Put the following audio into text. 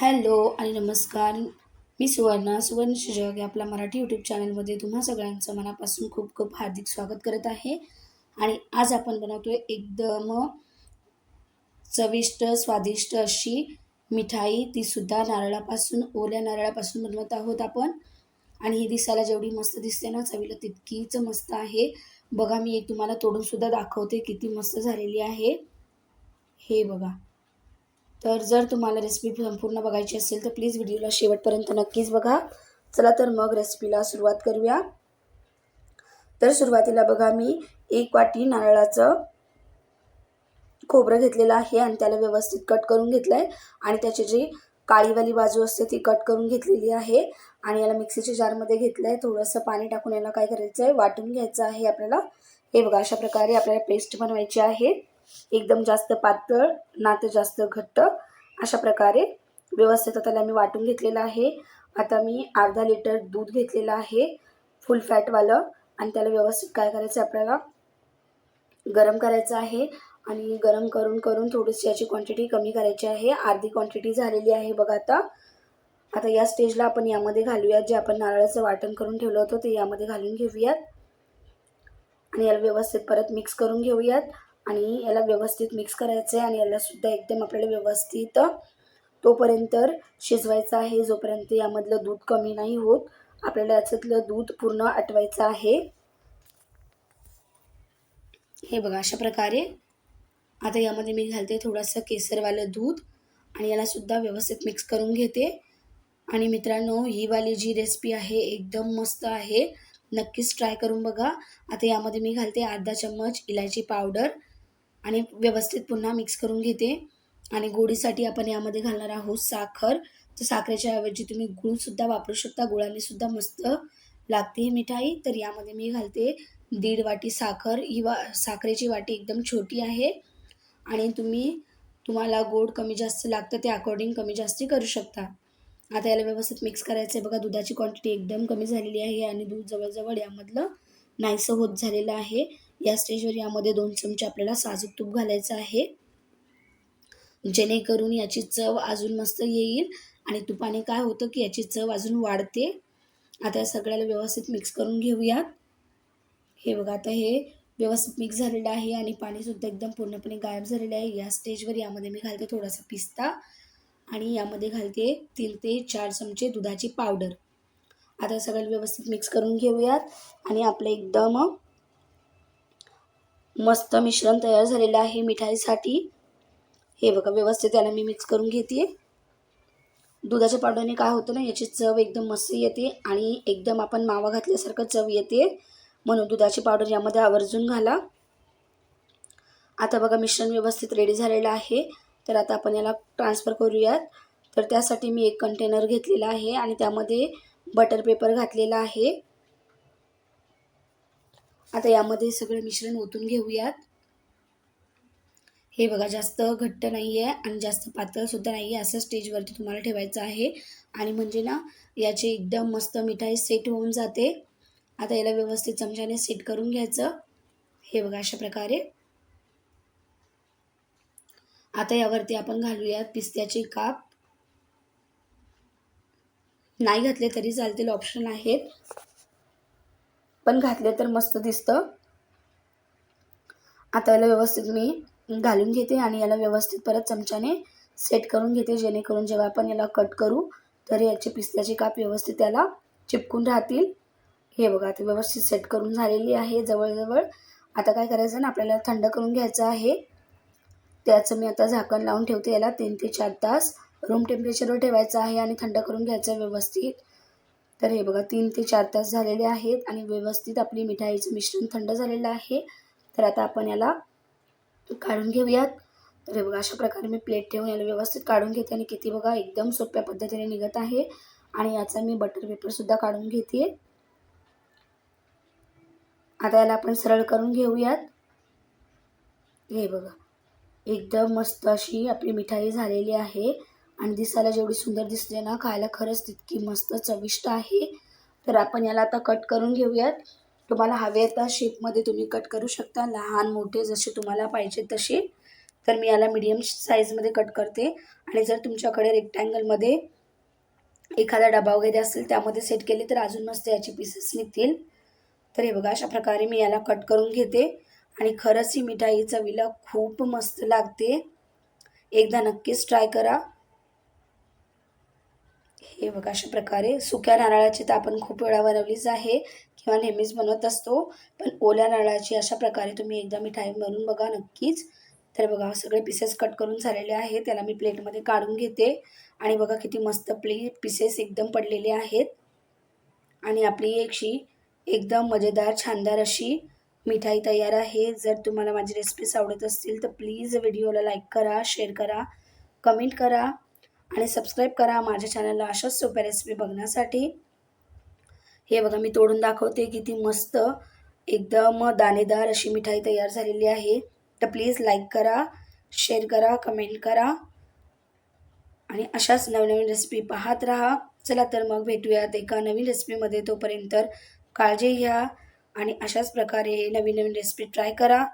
Hello आणि नमस्कार. मी सुवर्णा सुवर्ण जग या आपल्या मराठी यूट्यूब चॅनलमध्ये तुम्हा सगळ्यांचं मनापासून खूप खूप हार्दिक स्वागत करत आहे. आणि आज आपण बनवतोय एकदम चविष्ट स्वादिष्ट अशी मिठाई. तीसुद्धा नारळापासून ओल्या नारळापासून बनवत आहोत आपण. आणि ही दिसायला जेवढी मस्त दिसते ना चवीला तितकीच मस्त आहे. बघा मी एक तुम्हाला तोडूनसुद्धा दाखवते किती मस्त झालेली आहे. हे बघा. तर जर तुम्हाला रेसिपी संपूर्ण बघायची असेल तर प्लीज व्हिडिओला शेवटपर्यंत नक्कीच बघा. चला तर मग रेसिपीला सुरुवात करूया. तर सुरुवातीला बघा मी एक वाटी नारळाचं खोबरं घेतलेलं आहे आणि त्याला व्यवस्थित कट करून घेतलं आहे आणि त्याची जी काळीवाली बाजू असते ती कट करून घेतलेली आहे. आणि याला मिक्सीच्या जारमध्ये घेतलं आहे थोडंसं पाणी टाकून याला काय करायचं आहे वाटून घ्यायचं आहे आपल्याला. हे बघा अशा प्रकारे आपल्याला पेस्ट बनवायची आहे. एकदम जास्त पातळ ना तर जास्त घट्ट अशा प्रकारे व्यवस्थित त्याला मी वाटून घेतलेलं आहे. आता मी अर्धा लिटर दूध घेतलेलं आहे फुल फॅटवालं आणि त्याला व्यवस्थित काय करायचं आपल्याला? गरम करायचं आहे. आणि गरम करून करून थोडीशी याची क्वांटिटी कमी करायची आहे. अर्धी क्वांटिटी झालेली आहे बघा आता. आता या स्टेजला आपण यामध्ये घालूयात. जे आपण नारळाचं वाटण करून ठेवलं होतं ते यामध्ये घालून घेऊयात. आणि याला व्यवस्थित परत मिक्स करून घेऊयात. आणि याला व्यवस्थित मिक्स करायचं आहे आणि यालासुद्धा एकदम आपल्याला व्यवस्थित तोपर्यंत शिजवायचं आहे. जोपर्यंत यामधलं दूध कमी नाही होत आपल्याला याच्यातलं दूध पूर्ण आटवायचं आहे. हे बघा अशा प्रकारे. आता यामध्ये मी घालते थोडंसं केसरवालं दूध आणि यालासुद्धा व्यवस्थित मिक्स करून घेते. आणि मित्रांनो ही वाली जी रेसिपी आहे एकदम मस्त आहे. नक्कीच ट्राय करून बघा. आता यामध्ये मी घालते अर्धा चम्मच इलायची पावडर. आणि व्यवस्थित पुन्हा मिक्स करून घेते. आणि गोडीसाठी आपण यामध्ये घालणार आहोत साखर. तर साखरेच्या ऐवजी तुम्ही गूळसुद्धा वापरू शकता. गुळाने सुद्धा मस्त लागते ही मिठाई. तर यामध्ये मी घालते दीड वाटी साखर. ही वा साखरेची वाटी एकदम छोटी आहे. आणि तुम्ही तुम्हाला गोड कमी जास्त लागतं ते अकॉर्डिंग कमी जास्ती करू शकता. आता याला व्यवस्थित मिक्स करायचं आहे. बघा दुधाची क्वांटिटी एकदम कमी झालेली आहे आणि दूध जवळजवळ यामधलं नाहीसं होत झालेलं आहे. या स्टेजवर यामध्ये दोन चमचे आपल्याला साजूक तूप घालायचं आहे. जेणेकरून याची चव अजून मस्त येईल आणि तुपाने काय होतं की याची चव अजून वाढते. आता या सगळ्याला व्यवस्थित मिक्स करून घेऊयात. हे बघा आता हे व्यवस्थित मिक्स झालेलं आहे आणि पाणीसुद्धा एकदम पूर्णपणे गायब झालेलं आहे. या स्टेजवर यामध्ये मी घालते थोडासा पिस्ता आणि यामध्ये घालते तीन ते चार चमचे दुधाची पावडर. आता सगळं व्यवस्थित मिक्स करून घेऊयात आणि आपलं एकदम मस्त मिश्रण तयार झालेलं आहे मिठाईसाठी. हे बघा व्यवस्थित त्याला मी मिक्स करून घेते दुधाच्या पावडरने काय होतं ना याची चव एकदम मस्त येते आणि एकदम आपण मावा घातल्यासारखं चव येते. म्हणून दुधाची पावडर यामध्ये आवर्जून घाला. आता बघा मिश्रण व्यवस्थित रेडी झालेलं आहे. तर आता आपण याला ट्रान्सफर करूयात. तर त्यासाठी मी एक कंटेनर घेतलेला आहे आणि त्यामध्ये बटर पेपर घातलेला आहे. आता यामध्ये सगळं मिश्रण ओतून घेऊयात. हे बघा जास्त घट्ट नाही आहे आणि जास्त पातळसुद्धा नाही आहे असं स्टेजवरती तुम्हाला ठेवायचं आहे. आणि म्हणजे ना याची एकदम मस्त मिठाई सेट होऊन जाते. आता याला व्यवस्थित चमच्याने सेट करून घ्यायचं. हे बघा अशा प्रकारे. आता यावरती आपण घालूयात पिस्त्याचे काप. नाही घातले तरी चालतील ऑप्शन आहेत. पण घातले तर मस्त दिसतं. आता याला व्यवस्थित मी घालून घेते आणि याला व्यवस्थित परत चमच्याने सेट करून घेते जेणेकरून जेव्हा आपण याला कट करू तर याचे पिस्त्याचे काप व्यवस्थित त्याला चिपकून राहतील. हे बघा ते व्यवस्थित सेट करून झालेली आहे जवळजवळ. आता काय करायचं ना आपल्याला थंड करून घ्यायचं आहे. त्याचं मी आता झाकण लावून ठेवते याला तीन ते चार तास. रूम टेम्परेचरवर ठेवायचं आहे आणि थंड करून घ्यायचं व्यवस्थित. तर हे बघा तीन ते चार तास झालेले आहेत आणि व्यवस्थित आपली मिठाईचं मिश्रण थंड झालेलं आहे. तर आता आपण याला काढून घेऊयात. तर हे बघा अशा प्रकारे मी प्लेट ठेवून याला व्यवस्थित काढून घेते आणि किती बघा एकदम सोप्या पद्धतीने निघत आहे. आणि याचा मी बटर पेपरसुद्धा काढून घेते. आता याला आपण सरळ करून घेऊयात. हे बघा एकदम मस्त अशी आपली मिठाई झालेली आहे. आणि दिसायला जेवढी सुंदर दिसते ना खायला खरंच तितकी मस्त चविष्ट आहे. तर आपण याला आता कट करून घेऊयात. तुम्हाला हवे त्या शेपमध्ये तुम्ही कट करू शकता. लहान मोठे जसे तुम्हाला पाहिजे तसे. तर मी याला मीडियम साईजमध्ये कट करते. आणि जर तुमच्याकडे रेक्टँगलमध्ये एखादा डबा वगैरे असेल त्यामध्ये सेट केले तर अजून मस्त याचे पीसेस निघतील. तर हे बघा अशा प्रकारे मी याला कट करून घेते. आणि खरंच ही मिठाई चवीला खूप मस्त लागते. एकदा नक्कीच ट्राय करा. हे बघा अशा प्रकारे सुक्या नारळाची तर आपण खूप वेळा बनवलीच आहे किंवा नेहमीच बनवत असतो. पण ओल्या नारळाची अशा प्रकारे तुम्ही एकदा मिठाई बनवून बघा नक्कीच. तर बघा सगळे पीसेस कट करून झालेले आहेत. त्याला मी प्लेटमध्ये काढून घेते. आणि बघा किती मस्त प्ले पीसेस एकदम पडलेले आहेत. आणि आपली एकशी एकदम मजेदार छानदार अशी मिठाई तयार आहे. जर तुम्हाला माझी रेसिपीज आवडत असतील तर प्लीज व्हिडिओला लाईक करा शेअर करा कमेंट करा. आणि सबस्क्राईब करा माझ्या चॅनलला अशाच सोप्या रेसिपी बघण्यासाठी. हे बघा मी तोडून दाखवते किती मस्त एकदम दाणेदार अशी मिठाई तयार झालेली आहे. तर प्लीज लाईक करा शेअर करा कमेंट करा. आणि अशाच नवनवीन रेसिपी पाहत राहा. चला तर मग भेटूयात एका नवीन रेसिपीमध्ये तोपर्यंत काळजी घ्या आणि अशाच प्रकारे नवीन नवीन रेसिपी ट्राय करा.